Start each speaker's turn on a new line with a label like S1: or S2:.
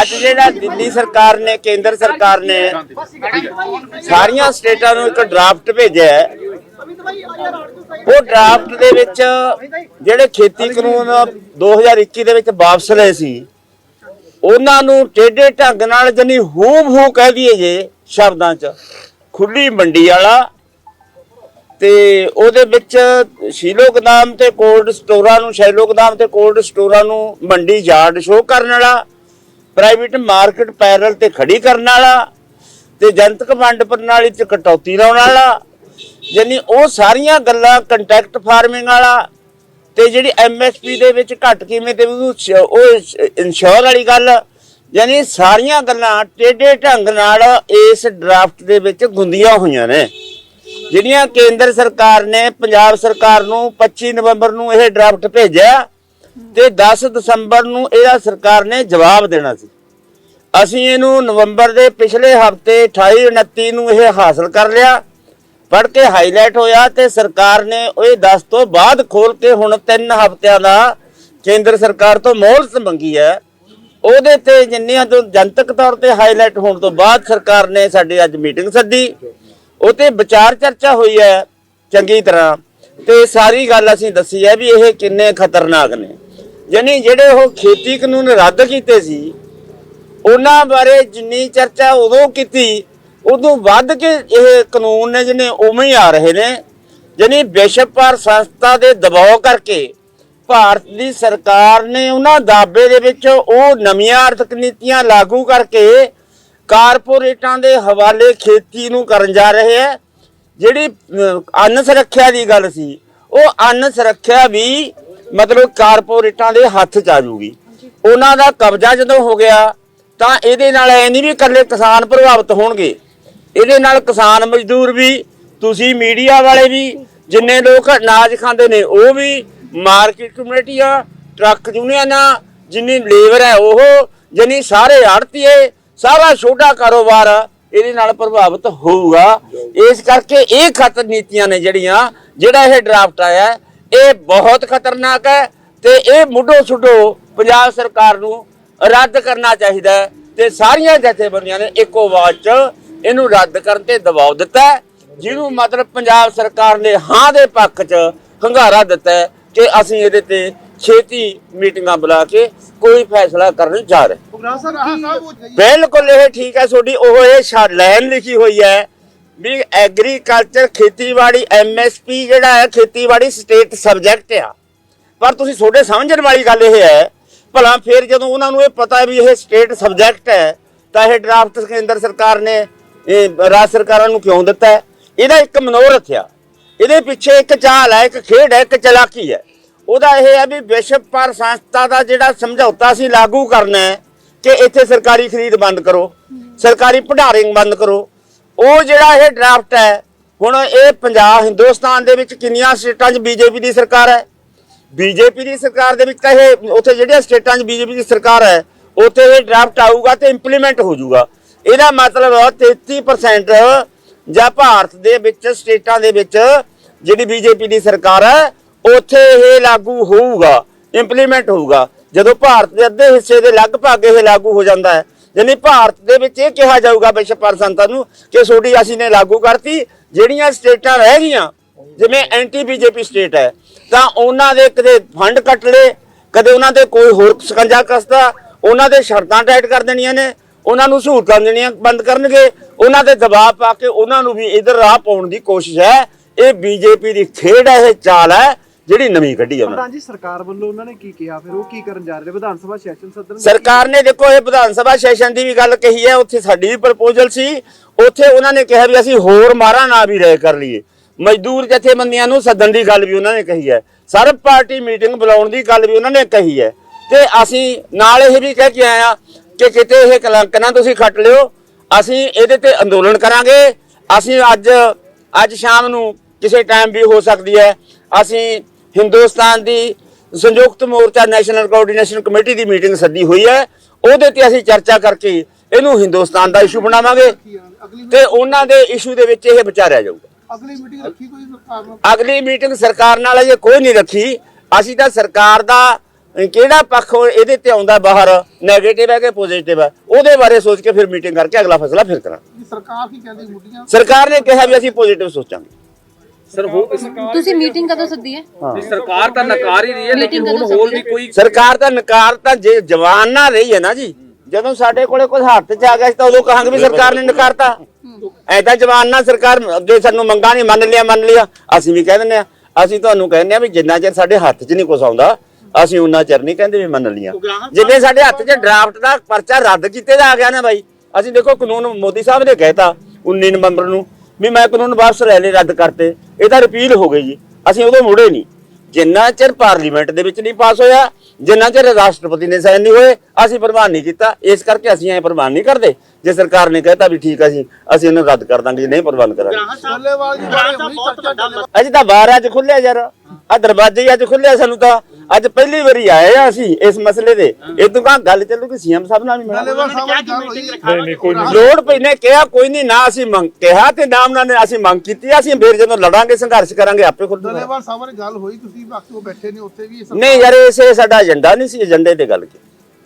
S1: ਅੱਜ ਜਿਹੜਾ ਦਿੱਲੀ ਸਰਕਾਰ ਨੇ, ਕੇਂਦਰ ਸਰਕਾਰ ਨੇ ਸਾਰੀਆਂ ਸਟੇਟਾਂ ਨੂੰ ਇੱਕ ਡਰਾਫਟ ਭੇਜਿਆ ਹੈ। ਉਹ ਡਰਾਫਟ ਦੇ ਵਿੱਚ ਜਿਹੜੇ ਖੇਤੀ ਕਾਨੂੰਨ 2021 ਦੇ ਵਿੱਚ ਵਾਪਸ ਲਏ ਸੀ, ਉਹਨਾਂ ਨੂੰ ਟੇਢੇ ਢੰਗ ਨਾਲ ਜਨੀ ਹੂਬ ਹੂ ਕਹਿ ਦਈਏ ਜੇ ਸ਼ਬਦਾਂ 'ਚ ਖੁੱਲੀ ਮੰਡੀ ਵਾਲਾ ਤੇ ਉਹਦੇ ਵਿੱਚ ਸ਼ੀਲੋ ਗੋਦਾਮ ਤੇ ਕੋਲਡ ਸਟੋਰਾਂ ਨੂੰ, ਸ਼ੈਲੋ ਗੋਦਾਮ ਤੇ ਕੋਲਡ ਸਟੋਰਾਂ ਨੂੰ ਮੰਡੀ ਯਾਰਡ ਸ਼ੋਅ ਕਰਨ ਵਾਲਾ ਪ੍ਰਾਈਵੇਟ ਮਾਰਕੀਟ ਪੈਰਲ ਤੇ ਖੜੀ ਕਰਨ ਵਾਲਾ ਤੇ ਜਨਤਕ ਵੰਡ ਪ੍ਰਣਾਲੀ ਚ ਕਟੌਤੀ ਲਾਉਣ ਵਾਲਾ, ਯਾਨੀ ਉਹ ਸਾਰੀਆਂ ਗੱਲਾਂ ਕੰਟੈਕਟ ਫਾਰਮਿੰਗ ਵਾਲਾ ਤੇ ਜਿਹੜੀ ਐਮਐਸਪੀ ਦੇ ਵਿੱਚ ਘੱਟ ਕੀਮਤ ਤੇ ਉਹ ਇਨਸ਼ੋਰ ਵਾਲੀ ਗੱਲ, ਯਾਨੀ ਸਾਰੀਆਂ ਗੱਲਾਂ ਟੇਢੇ ਢੰਗ ਨਾਲ ਇਸ ਡਰਾਫਟ ਦੇ ਵਿੱਚ ਗੁੰਦੀਆਂ ਹੋਈਆਂ ਨੇ। ਜਿਹੜੀਆਂ ਕੇਂਦਰ ਸਰਕਾਰ ਨੇ, ਪੰਜਾਬ ਸਰਕਾਰ ਨੂੰ 25 ਨਵੰਬਰ ਨੂੰ ਇਹ ਡਰਾਫਟ ਭੇਜਿਆ ਤੇ 10 ਦਸੰਬਰ ਨੂੰ ਇਹਦਾ ਸਰਕਾਰ ਨੇ ਜਵਾਬ ਦੇਣਾ ਸੀ। ਅਸੀਂ ਇਹਨੂੰ ਨਵੰਬਰ ਦੇ ਪਿਛਲੇ ਹਫ਼ਤੇ 28 29 ਨੂੰ ਇਹ ਹਾਸਲ ਕਰ ਲਿਆ। ਪੜ੍ਹ ਕੇ ਹਾਈਲਾਈਟ ਹੋਇਆ ਤੇ ਸਰਕਾਰ ਨੇ ਇਹ 10 ਤੋਂ ਬਾਅਦ ਖੋਲ ਕੇ ਹੁਣ 3 ਹਫ਼ਤਿਆਂ ਦਾ ਕੇਂਦਰ ਸਰਕਾਰ ਤੋਂ ਮੋਹਲਤ ਮੰਗੀ ਹੈ। ਉਹਦੇ ਤੇ ਜਿੰਨੀਆਂ ਤੋਂ ਜਨਤਕ ਤੌਰ ਤੇ ਹਾਈਲਾਈਟ ਹੋਣ ਤੋਂ ਬਾਅਦ ਸਰਕਾਰ ਨੇ ਸਾਡੀ ਅੱਜ ਮੀਟਿੰਗ ਸੱਦੀ। ਉਹ ਤੇ ਵਿਚਾਰ ਚਰਚਾ ਹੋਈ ਹੈ ਚੰਗੀ ਤਰ੍ਹਾਂ। ਤੇ ਸਾਰੀ ਗੱਲ ਅਸੀਂ ਦੱਸੀ ਹੈ ਵੀ ਇਹ ਕਿੰਨੇ ਖਤਰਨਾਕ ਨੇ। ਯਾਨੀ ਜਿਹੜੇ ਉਹ ਖੇਤੀ ਕਾਨੂੰਨ ਰੱਦ ਕੀਤੇ ਸੀ, ਉਹਨਾਂ ਬਾਰੇ ਜਿੰਨੀ ਚਰਚਾ ਉਦੋਂ ਕੀਤੀ, ਉਦੋਂ ਵੱਧ ਕੇ ਇਹ ਕਾਨੂੰਨ ਨੇ ਜਿਹਨੇ ਉਵੇਂ ਹੀ ਆ ਰਹੇ ਨੇ ਜਾਣੀ ਵਿਸ਼ਵ ਭਰ ਸੰਸਥਾ ਦੇ ਦਬਾਅ ਕਰਕੇ ਭਾਰਤ ਦੀ ਸਰਕਾਰ ਨੇ ਉਹਨਾਂ ਦਾਅਵੇ ਦੇ ਵਿੱਚ ਉਹ ਨਵੀਆਂ ਆਰਥਿਕ ਨੀਤੀਆਂ ਲਾਗੂ ਕਰਕੇ ਕਾਰਪੋਰੇਟਾਂ ਦੇ ਹਵਾਲੇ ਖੇਤੀ ਨੂੰ ਕਰਨ ਜਾ ਰਹੇ ਹੈ। ਜਿਹੜੀ ਅੰਨ ਸੁਰੱਖਿਆ ਦੀ ਗੱਲ ਸੀ, ਉਹ ਅੰਨ ਸੁਰੱਖਿਆ ਵੀ ਮਤਲਬ ਕਾਰਪੋਰੇਟਾਂ ਦੇ ਹੱਥ ਚ ਆ ਜੂਗੀ। ਉਹਨਾਂ ਦਾ ਕਬਜ਼ਾ ਜਦੋਂ ਹੋ ਗਿਆ ਤਾਂ ਇਹਦੇ ਨਾਲ ਐ ਨਹੀਂ ਵੀ ਇਕੱਲੇ ਕਿਸਾਨ ਪ੍ਰਭਾਵਿਤ ਹੋਣਗੇ। ਇਹਦੇ ਨਾਲ ਕਿਸਾਨ ਮਜ਼ਦੂਰ ਵੀ ਤੁਸੀਂ ਮੀਡੀਆ ਵਾਲੇ ਵੀ ਜਿੰਨੇ ਲੋਕ ਅਨਾਜ ਖਾਂਦੇ ਨੇ ਉਹ ਵੀ ਮਾਰਕੀਟ ਕਮੇਟੀਆਂ ਟਰੱਕ ਯੂਨੀਅਨਾਂ ਜਿੰਨੀ ਲੇਬਰ ਹੈ ਉਹ ਜਿੰਨੀ ਸਾਰੇ ਆੜਤੀਏ ਸਾਰਾ ਛੋਟਾ ਕਾਰੋਬਾਰ ਇਹਦੇ ਨਾਲ ਪ੍ਰਭਾਵਿਤ ਹੋਊਗਾ। ਇਸ ਕਰਕੇ ਇਹ ਖਤਰ ਨੀਤੀਆਂ ਨੇ ਜਿਹੜੀਆਂ ਜਿਹੜਾ ਇਹ ਡਰਾਫਟ ਆਇਆ ਇਹ ਬਹੁਤ ਖਤਰਨਾਕ ਹੈ ਤੇ ਇਹ ਮੁੱਢੋਂ ਸੁੱਢੋ ਪੰਜਾਬ ਸਰਕਾਰ ਨੂੰ ਰੱਦ ਕਰਨਾ ਚਾਹੀਦਾ ਹੈ ਤੇ ਸਾਰੀਆਂ ਜਥੇਬੰਦੀਆਂ ਨੇ ਇੱਕੋ ਆਵਾਜ਼ 'ਚ ਇਹਨੂੰ ਰੱਦ ਕਰਨ ਤੇ ਦਬਾਅ ਦਿੱਤਾ ਹੈ, ਜਿਹਨੂੰ ਮਤਲਬ ਪੰਜਾਬ ਸਰਕਾਰ ਨੇ ਹਾਂ ਦੇ ਪੱਖ 'ਚ ਹੰਗਾਰਾ ਦਿੱਤਾ ਹੈ ਕਿ ਅਸੀਂ ਇਹਦੇ ਤੇ ਛੇਤੀ ਮੀਟਿੰਗਾਂ ਬੁਲਾ ਕੇ ਕੋਈ ਫੈਸਲਾ ਕਰਨ ਜਾ ਰਹੇ ਬਿਲਕੁਲ ਇਹ ਠੀਕ ਹੈ ਤੁਹਾਡੀ ਉਹ ਇਹ ਲਾਈਨ ਲਿਖੀ ਹੋਈ ਹੈ ਵੀ ਐਗਰੀਕਲਚਰ ਖੇਤੀਬਾੜੀ ਐਮਐਸਪੀ ਜਿਹੜਾ ਹੈ, ਖੇਤੀਬਾੜੀ ਸਟੇਟ ਸਬਜੈਕਟ ਆ। ਪਰ ਤੁਸੀਂ ਤੁਹਾਡੇ ਸਮਝਣ ਵਾਲੀ ਗੱਲ ਇਹ ਹੈ, ਭਲਾ ਫਿਰ ਜਦੋਂ ਉਹਨਾਂ ਨੂੰ ਇਹ ਪਤਾ ਵੀ ਇਹ ਸਟੇਟ ਸਬਜੈਕਟ ਹੈ, ਤਾਂ ਇਹ ਡਰਾਫਟ ਕੇਂਦਰ ਸਰਕਾਰ ਨੇ, ਇਹ ਰਾਜ ਸਰਕਾਰਾਂ ਨੂੰ ਕਿਉਂ ਦਿੱਤਾ ਇਹਦਾ ਇੱਕ ਮਨੋਰਥ ਆ। ਇਹਦੇ ਪਿੱਛੇ ਇੱਕ ਚਾਲ ਹੈ, ਇੱਕ ਖੇਡ ਹੈ, ਇੱਕ ਚਲਾਕੀ ਹੈ। ਉਹਦਾ ਇਹ ਹੈ ਵੀ ਵਿਸ਼ਵ ਪਰ ਸੰਸਥਾ ਦਾ ਜਿਹੜਾ ਸਮਝੌਤਾ ਸੀ ਲਾਗੂ ਕਰਨਾ ਹੈ, ਕਿ ਇੱਥੇ ਸਰਕਾਰੀ ਖਰੀਦ ਬੰਦ ਕਰੋ, ਸਰਕਾਰੀ ਭੰਡਾਰਿੰਗ ਬੰਦ ਕਰੋ। ਉਹ ਜਿਹੜਾ ਇਹ ਡਰਾਫਟ ਹੈ, ਹੁਣ ਇਹ ਪੰਜਾਬ, ਹਿੰਦੁਸਤਾਨ ਦੇ ਵਿੱਚ ਕਿੰਨੀਆਂ ਸਟੇਟਾਂ 'ਚ ਬੀਜੇਪੀ ਦੀ ਸਰਕਾਰ ਹੈ? ਬੀਜੇਪੀ ਦੀ ਸਰਕਾਰ ਦੇ ਵਿੱਚ ਤਾਂ ਇਹ ਉੱਥੇ ਜਿਹੜੀਆਂ ਸਟੇਟਾਂ 'ਚ ਬੀਜੇਪੀ ਦੀ ਸਰਕਾਰ ਹੈ, ਉੱਥੇ ਇਹ ਡਰਾਫਟ ਆਊਗਾ ਤੇ ਇੰਪਲੀਮੈਂਟ ਹੋ ਜਾਊਗਾ। ਇਹਦਾ ਮਤਲਬ 33% ਜਾਂ ਭਾਰਤ ਦੇ ਵਿੱਚ, ਸਟੇਟਾਂ ਦੇ ਵਿੱਚ ਜਿਹੜੀ ਬੀਜੇਪੀ ਦੀ ਸਰਕਾਰ ਹੈ, ਉੱਥੇ ਇਹ ਲਾਗੂ ਹੋਊਗਾ ਇੰਪਲੀਮੈਂਟ ਹੋਊਗਾ। ਜਦੋਂ ਭਾਰਤ ਦੇ ਅੱਧੇ ਹਿੱਸੇ ਦੇ ਲਗਭਗ ਇਹ ਲਾਗੂ ਹੋ ਜਾਂਦਾ ਹੈ ਯਾਨੀ ਭਾਰਤ ਦੇ ਵਿੱਚ ਇਹ ਕਿਹਾ ਜਾਊਗਾ ਵਿਸ਼ਵ ਪਰ ਨੂੰ ਕਿ ਛੋਟੀ ਅਸੀਂ ਨੇ ਲਾਗੂ ਕਰਤੀ, ਜਿਹੜੀਆਂ ਸਟੇਟਾਂ ਰਹਿ ਗਈਆਂ, ਜਿਵੇਂ ਐਂਟੀ ਬੀਜੇਪੀ ਸਟੇਟ ਹੈ, ਤਾਂ ਉਹਨਾਂ ਦੇ ਕਦੇ ਫੰਡ ਕੱਟ ਲਏ, ਕਦੇ ਉਹਨਾਂ ਦੇ ਕੋਈ ਹੋਰ ਸਕੰਜਾ ਕਸਦਾ ਉਹਨਾਂ ਦੇ ਸ਼ਰਤਾਂ ਟਾਈਟ ਕਰ ਦੇਣੀਆਂ ਨੇ, ਉਹਨਾਂ ਨੂੰ ਸਹੂਲਤਾਂ ਦੇਣੀਆਂ ਬੰਦ ਕਰਨਗੇ, ਉਹਨਾਂ ਤੇ ਦਬਾਅ ਪਾ ਕੇ ਉਹਨਾਂ ਨੂੰ ਵੀ ਇਧਰ ਰਾਹ ਪਾਉਣ ਦੀ ਕੋਸ਼ਿਸ਼ ਹੈ। ਇਹ ਬੀਜੇਪੀ ਦੀ ਖੇਡ ਹੈ, ਇਹ ਚਾਲ ਹੈ। ਜਿਹੜੀ ਨਵੀਂ ਕੱਢੀ ਹੈ ਉਹਨਾਂ ਨੇ।
S2: ਪ੍ਰਧਾਨ ਜੀ ਸਰਕਾਰ ਵੱਲੋਂ ਉਹਨਾਂ ਨੇ ਕੀ ਕਿਹਾ? ਫਿਰ ਉਹ ਕੀ ਕਰਨ ਜਾ ਰਹੇ ਨੇ? ਵਿਧਾਨ ਸਭਾ ਸੈਸ਼ਨ ਸੱਦਣ
S1: ਸਰਕਾਰ ਨੇ ਦੇਖੋ ਇਹ ਵਿਧਾਨ ਸਭਾ ਸੈਸ਼ਨ ਦੀ ਵੀ ਗੱਲ ਕਹੀ ਹੈ। ਉੱਥੇ ਸਾਡੀ ਵੀ ਪ੍ਰਪੋਜ਼ਲ ਸੀ। ਉੱਥੇ ਉਹਨਾਂ ਨੇ ਕਿਹਾ ਵੀ ਅਸੀਂ ਹੋਰ ਮਾਰਾ ਨਾ ਵੀ ਰਹਿ ਕਰ ਲਈਏ। ਮਜ਼ਦੂਰ ਜਥੇਬੰਦੀਆਂ ਨੂੰ ਸੱਦਣ ਦੀ ਗੱਲ ਵੀ ਉਹਨਾਂ ਨੇ ਕਹੀ ਹੈ। ਸਰਬ ਪਾਰਟੀ ਮੀਟਿੰਗ ਬੁਲਾਉਣ ਦੀ ਗੱਲ ਵੀ ਉਹਨਾਂ ਨੇ ਕਹੀ ਹੈ। ਤੇ ਅਸੀਂ ਨਾਲ ਇਹ ਵੀ ਕਹਿ ਕੇ ਆਏ ਆ ਕਿ ਕਿਤੇ ਇਹ ਕਲੰਕ ਨਾ ਤੁਸੀਂ ਖੱਟ ਲਿਓ। ਅਸੀਂ ਇਹਦੇ ਤੇ ਅੰਦੋਲਨ ਕਰਾਂਗੇ। ਅਸੀਂ ਅੱਜ ਅੱਜ ਸ਼ਾਮ ਨੂੰ ਕਿਸੇ ਟਾਈਮ ਵੀ ਹੋ ਸਕਦੀ ਹੈ। ਅਸੀਂ ਹਿੰਦੁਸਤਾਨ ਦੀ Sanyukt Morcha national coordination committee ਦੀ ਮੀਟਿੰਗ ਸੱਦੀ ਹੋਈ ਹੈ। ਉਹਦੇ ਤੇ ਅਸੀਂ ਚਰਚਾ ਕਰਕੇ ਇਹਨੂੰ ਹਿੰਦੁਸਤਾਨ ਦਾ ਇਸ਼ੂ ਬਣਾਵਾਂਗੇ ਤੇ ਉਹਨਾਂ ਦੇ ਇਸ਼ੂ ਦੇ ਵਿੱਚ ਇਹ ਵਿਚਾਰਿਆ ਜਾਊਗਾ।
S2: ਅਗਲੀ ਮੀਟਿੰਗ ਰੱਖੀ ਕੋਈ ਸਰਕਾਰ ਨਾਲ?
S1: ਅਗਲੀ ਮੀਟਿੰਗ ਸਰਕਾਰ ਨਾਲ ਅਜੇ ਕੋਈ ਨਹੀਂ ਰੱਖੀ। ਅਸੀਂ ਤਾਂ ਸਰਕਾਰ ਦਾ ਕਿਹੜਾ ਪੱਖ ਇਹਦੇ ਤੇ ਆਉਂਦਾ ਬਾਹਰ 네ਗੇਟਿਵ ਹੈ ਕਿ ਪੋਜ਼ਿਟਿਵ ਹੈ? ਉਹਦੇ ਬਾਰੇ ਸੋਚ ਕੇ ਫਿਰ ਮੀਟਿੰਗ ਕਰਕੇ ਅਗਲਾ ਫੈਸਲਾ ਫਿਰ ਕਰਾਂਗੇ।
S3: ਸਰਕਾਰ ਕੀ ਕਹਿੰਦੀ ਮੁੱਢੀਆਂ?
S1: ਸਰਕਾਰ ਨੇ ਕਿਹਾ ਵੀ ਅਸੀਂ ਪੋਜ਼ਿਟਿਵ ਸੋਚਾਂਗੇ।
S4: ਸਰ ਹੋ
S5: ਤੁਸੀਂ ਮੀਟਿੰਗ ਕਦੋਂ ਸੱਦੀ ਹੈ?
S4: ਸਰਕਾਰ ਤਾਂ ਨਕਾਰ ਹੀ ਰਹੀ ਹੈ ਲੇਕਿਨ ਹੁਣ ਹੋਰ ਵੀ ਕੋਈ
S1: ਸਰਕਾਰ ਤਾਂ ਨਕਾਰ ਤਾਂ ਜੇ ਜਵਾਨ ਨਾ ਰਹੀ ਹੈ ਨਾ ਜੀ ਜਦੋਂ ਸਾਡੇ ਕੋਲੇ ਕੁਝ ਹੱਥ 'ਚ ਆ ਗਿਆ ਸੀ ਤਾਂ ਉਦੋਂ ਕਹਾਂਗੇ ਵੀ ਸਰਕਾਰ ਨੇ ਨਕਾਰਤਾ। ਐ ਤਾਂ ਜਵਾਨ ਨਾ ਸਰਕਾਰ ਅੱਗੇ ਸਾਨੂੰ ਮੰਗਾਂ ਨਹੀਂ ਮੰਨ ਲਿਆ ਮੰਨ ਲਿਆ। ਅਸੀਂ ਵੀ ਕਹਿ ਦਿੰਦੇ ਆ ਅਸੀਂ ਤੁਹਾਨੂੰ ਕਹਿੰਦੇ ਆ ਵੀ ਜਿੰਨਾ ਚਿਰ ਸਾਡੇ ਹੱਥ 'ਚ ਨਹੀਂ ਕੁਝ ਆਉਂਦਾ ਅਸੀਂ ਉਹਨਾਂ ਚਿਰ ਨਹੀਂ ਕਹਿੰਦੇ ਵੀ ਮੰਨ ਲਿਆ। ਜਿਵੇਂ ਸਾਡੇ ਹੱਥ 'ਚ ਡਰਾਫਟ ਦਾ ਪਰਚਾ ਰੱਦ ਕੀਤੇ ਦਾ ਆ ਗਿਆ ਨਾ ਬਾਈ ਅਸੀਂ ਦੇਖੋ ਕਾਨੂੰਨ ਮੋਦੀ ਸਾਹਿਬ ਨੇ ਕਹਿਤਾ 19 ਨਵੰਬਰ ਨੂੰ ਵੀ ਮੈਂ ਕਾਨੂੰਨ ਵਾਪਸ ਲੈ ਲਏ ਰੱਦ ਕਰਤੇ ਇਹ ਤਾਂ ਰਿਪੀਲ ਹੋ ਗਈ ਜੀ। ਅਸੀਂ ਉਦੋਂ ਮੁੜੇ ਨਹੀਂ। ਜਿੰਨਾ ਚਿਰ ਪਾਰਲੀਮੈਂਟ ਦੇ ਵਿੱਚ ਨਹੀਂ ਪਾਸ ਹੋਇਆ ਜਿੰਨਾ ਚਿਰ ਰਾਸ਼ਟਰਪਤੀ ਨੇ ਸਾਈਨ ਨਹੀਂ ਹੋਏ ਅਸੀਂ ਪ੍ਰਵਾਨ ਨਹੀਂ ਕੀਤਾ। ਇਸ ਕਰਕੇ ਅਸੀਂ ਐ ਪ੍ਰਵਾਨ ਨਹੀਂ ਕਰਦੇ। ਜੇ ਸਰਕਾਰ ਨੇ ਕਹਿਤਾ ਵੀ ਠੀਕ ਆ ਜੀ ਅਸੀਂ ਇਹਨੂੰ ਰੱਦ ਕਰ ਦਾਂਗੇ ਜੇ ਨਹੀਂ ਪ੍ਰਵਾਨ ਕਰਾਂਗੇ। ਅੱਜ ਤਾਂ ਬਾਹਰ ਅੱਜ ਖੁੱਲਿਆ ਯਾਰ। ਆ ਦਰਵਾਜ਼ੇ ਹੀ ਅੱਜ ਖੁੱਲਿਆ ਸਾਨੂੰ ਤਾਂ। ਅੱਜ ਪਹਿਲੀ ਵਾਰੀ ਆਏ ਆ ਅਸੀਂ ਇਸ ਮਸਲੇ ਦੇ। ਇਹ ਤੋਂ ਕਾ ਗੱਲ ਚੱਲੂਗੀ ਸੀਐਮ ਸਾਹਿਬ ਨਾਲ ਵੀ ਮਿਲਾਂਗੇ
S3: ਨਾਲ
S4: ਕੋਈ
S1: ਲੋੜ ਪਈ ਨੇ ਕਿਹਾ ਕੋਈ ਨਹੀਂ ਨਾ ਅਸੀਂ ਮੰਗ ਕਿਹਾ ਤੇ ਨਾ ਉਹਨਾਂ ਨੇ ਅਸੀਂ ਮੰਗ ਕੀਤੀ ਅਸੀਂ ਫਿਰ ਜਦੋਂ ਲੜਾਂਗੇ ਸੰਘਰਸ਼ ਕਰਾਂਗੇ ਆਪੇ
S3: ਸਾਹਿਬ ਨਾਲ ਗੱਲ ਹੋਈ ਤੁਸੀਂ ਬਾਕੀ ਉਹ ਬੈਠੇ ਨੇ ਉੱਥੇ ਵੀ ਇਹ ਸਰਕਾਰ-
S1: ਨਹੀਂ ਯਾਰ ਇਸੇ ਸਾਡਾ ਏਜੰਡਾ ਨਹੀਂ ਸੀ ਏਜੰਡੇ ਤੇ ਗੱਲ ਕੀਤੀ।